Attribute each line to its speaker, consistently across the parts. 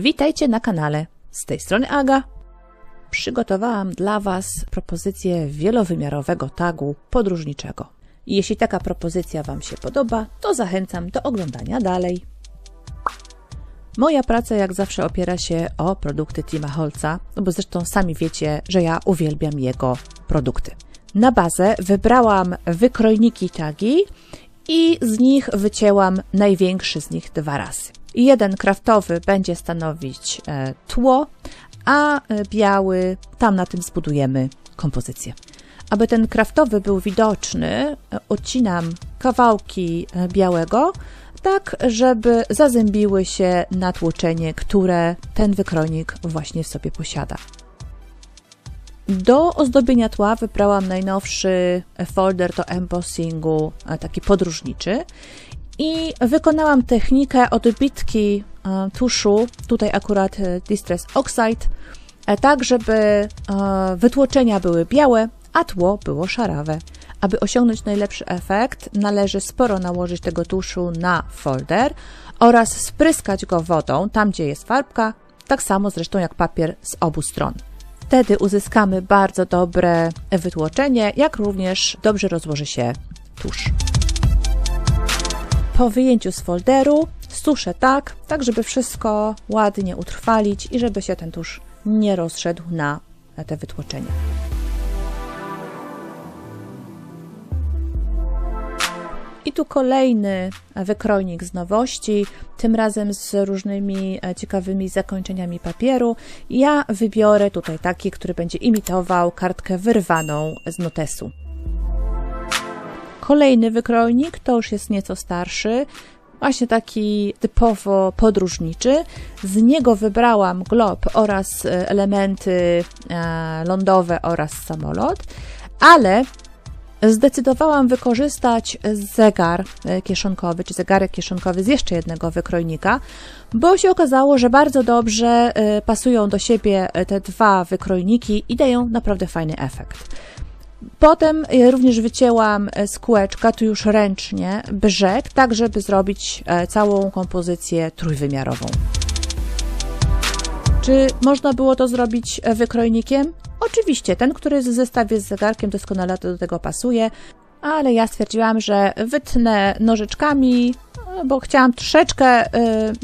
Speaker 1: Witajcie na kanale. Z tej strony Aga. Przygotowałam dla Was propozycję wielowymiarowego tagu podróżniczego. Jeśli taka propozycja Wam się podoba, to zachęcam do oglądania dalej. Moja praca jak zawsze opiera się o produkty Tima Holca, no bo zresztą sami wiecie, że ja uwielbiam jego produkty. Na bazę wybrałam wykrojniki tagi i z nich wycięłam największy z nich dwa razy. Jeden kraftowy będzie stanowić e, tło, a e, biały tam na tym zbudujemy kompozycję. Aby ten kraftowy był widoczny, e, odcinam kawałki białego, tak żeby zazębiły się na tłoczenie, które ten wykrojnik właśnie w sobie posiada. Do ozdobienia tła wybrałam najnowszy folder do embossingu, taki podróżniczy i wykonałam technikę odbitki tuszu, tutaj akurat e, Distress Oxide, e, tak żeby e, wytłoczenia były białe, a tło było szarawe. Aby osiągnąć najlepszy efekt, należy sporo nałożyć tego tuszu na folder oraz spryskać go wodą tam, gdzie jest farbka, tak samo zresztą jak papier z obu stron. Wtedy uzyskamy bardzo dobre wytłoczenie, jak również dobrze rozłoży się tusz. Po wyjęciu z folderu suszę tak, tak żeby wszystko ładnie utrwalić i żeby się ten tusz nie rozszedł na te wytłoczenia. Tu kolejny wykrojnik z nowości, tym razem z różnymi e, ciekawymi zakończeniami papieru. Ja wybiorę tutaj taki, który będzie imitował kartkę wyrwaną z notesu. Kolejny wykrojnik to już jest nieco starszy, właśnie taki typowo podróżniczy. Z niego wybrałam glob oraz e, elementy e, lądowe oraz samolot, ale zdecydowałam wykorzystać zegar e, kieszonkowy, czy zegarek kieszonkowy z jeszcze jednego wykrojnika, bo się okazało, że bardzo dobrze e, pasują do siebie e, te dwa wykrojniki i dają naprawdę fajny efekt. Potem również wycięłam z kółeczka, tu już ręcznie, brzeg, tak żeby zrobić całą kompozycję trójwymiarową. Czy można było to zrobić wykrojnikiem? Oczywiście, ten, który jest w zestawie z zegarkiem, doskonale do tego pasuje, ale ja stwierdziłam, że wytnę nożyczkami, bo chciałam troszeczkę y,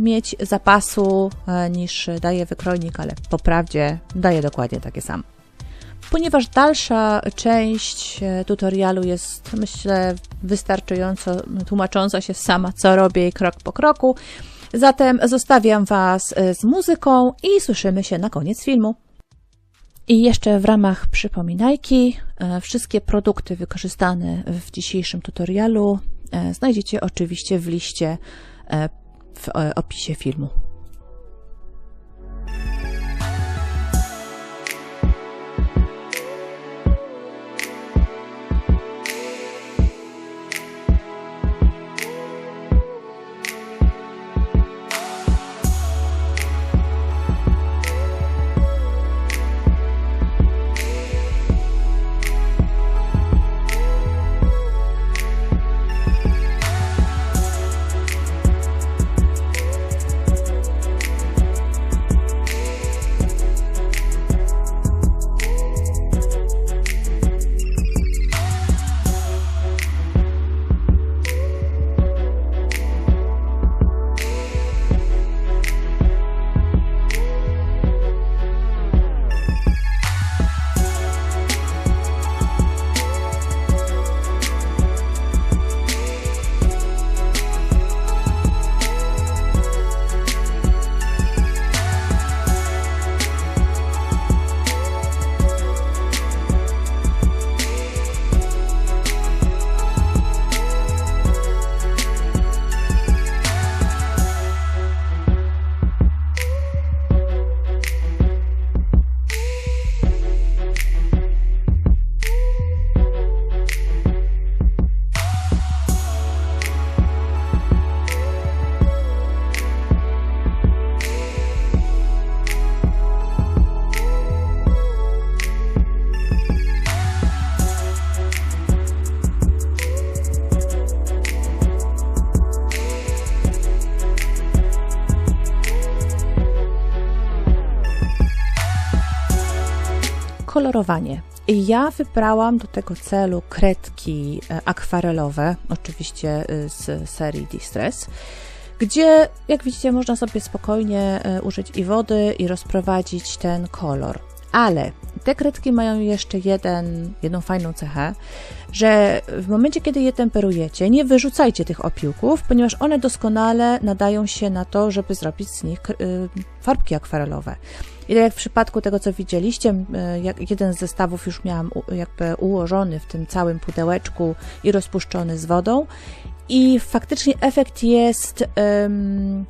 Speaker 1: mieć zapasu y, niż daje wykrojnik, ale po prawdzie daje dokładnie takie samo. Ponieważ dalsza część y, tutorialu jest, myślę, wystarczająco tłumacząca się sama, co robię krok po kroku, zatem zostawiam Was z muzyką i słyszymy się na koniec filmu. I jeszcze w ramach przypominajki, e, wszystkie produkty wykorzystane w dzisiejszym tutorialu e, znajdziecie oczywiście w liście e, w opisie filmu. Kolorowanie. Ja wybrałam do tego celu kredki e, akwarelowe, oczywiście y, z serii Distress, gdzie, jak widzicie, można sobie spokojnie e, użyć i wody i rozprowadzić ten kolor. Ale te kredki mają jeszcze jeden, jedną fajną cechę, że w momencie, kiedy je temperujecie, nie wyrzucajcie tych opiłków, ponieważ one doskonale nadają się na to, żeby zrobić z nich y, farbki akwarelowe. I tak jak w przypadku tego, co widzieliście, y, jeden z zestawów już miałam jakby ułożony w tym całym pudełeczku i rozpuszczony z wodą i faktycznie efekt jest um,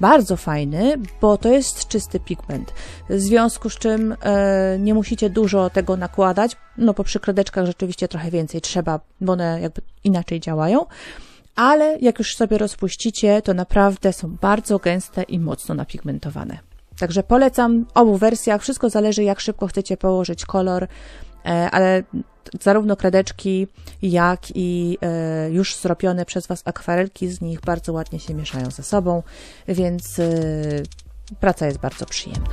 Speaker 1: bardzo fajny, bo to jest czysty pigment. W związku z czym e, nie musicie dużo tego nakładać, no bo przy kredeczkach rzeczywiście trochę więcej trzeba, bo one jakby inaczej działają. Ale jak już sobie rozpuścicie, to naprawdę są bardzo gęste i mocno napigmentowane. Także polecam obu wersjach. Wszystko zależy, jak szybko chcecie położyć kolor, ale zarówno kredeczki, jak i e, już zrobione przez Was akwarelki z nich bardzo ładnie się mieszają ze sobą, więc e, praca jest bardzo przyjemna.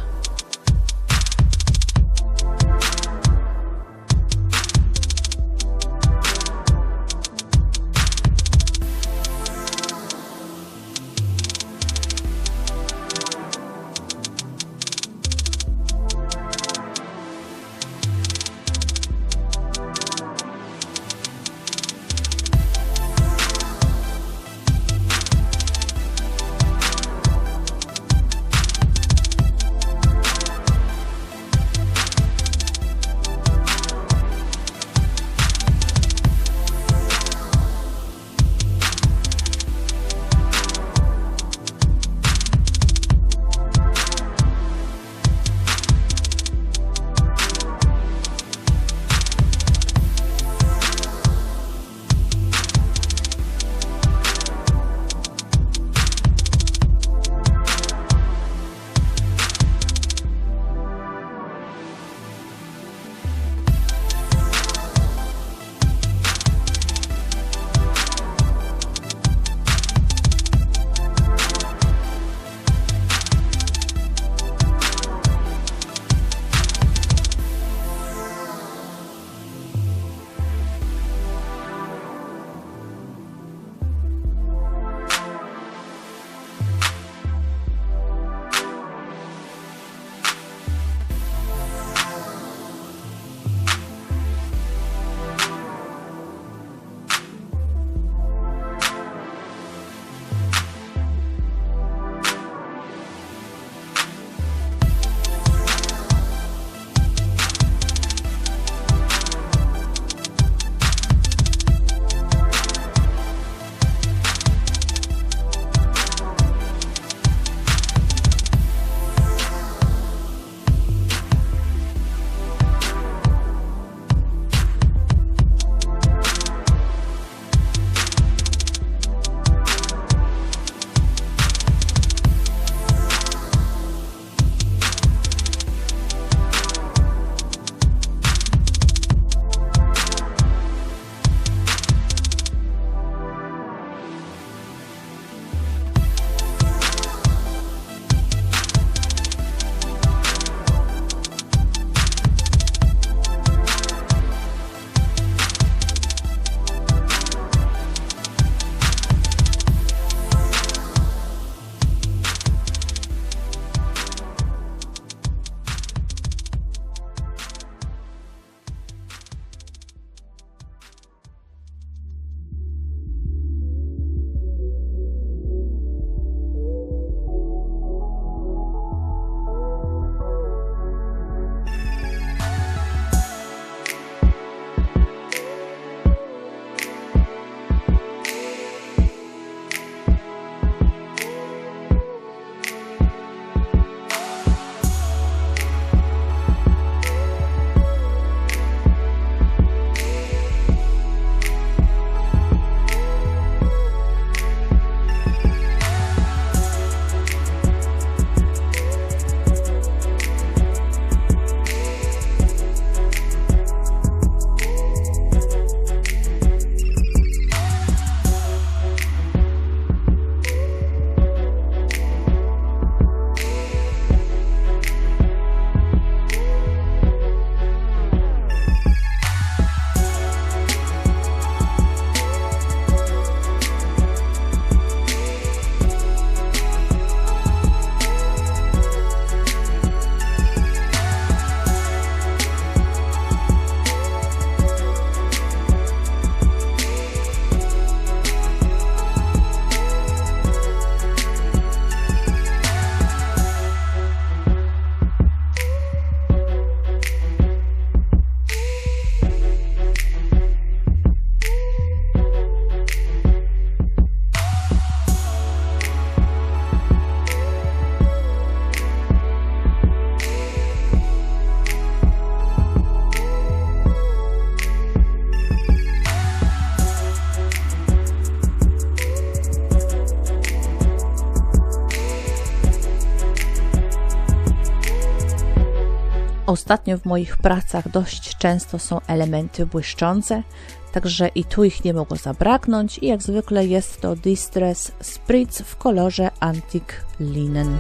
Speaker 1: Ostatnio w moich pracach dość często są elementy błyszczące, także i tu ich nie mogło zabraknąć i jak zwykle jest to Distress Spritz w kolorze Antique Linen.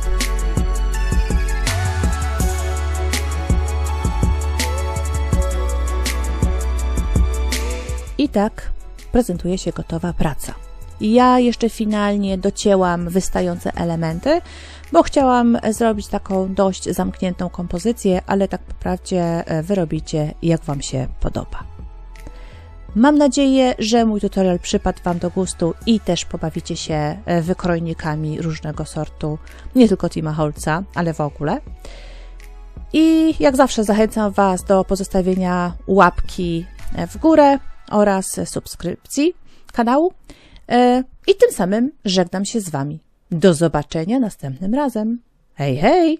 Speaker 1: I tak prezentuje się gotowa praca. Ja jeszcze finalnie docięłam wystające elementy, bo chciałam zrobić taką dość zamkniętą kompozycję, ale tak po prawdzie wyrobicie jak Wam się podoba. Mam nadzieję, że mój tutorial przypadł Wam do gustu i też pobawicie się wykrojnikami różnego sortu, nie tylko Tima Holca, ale w ogóle. I jak zawsze zachęcam Was do pozostawienia łapki w górę oraz subskrypcji kanału. I tym samym żegnam się z Wami. Do zobaczenia następnym razem. Hej, hej!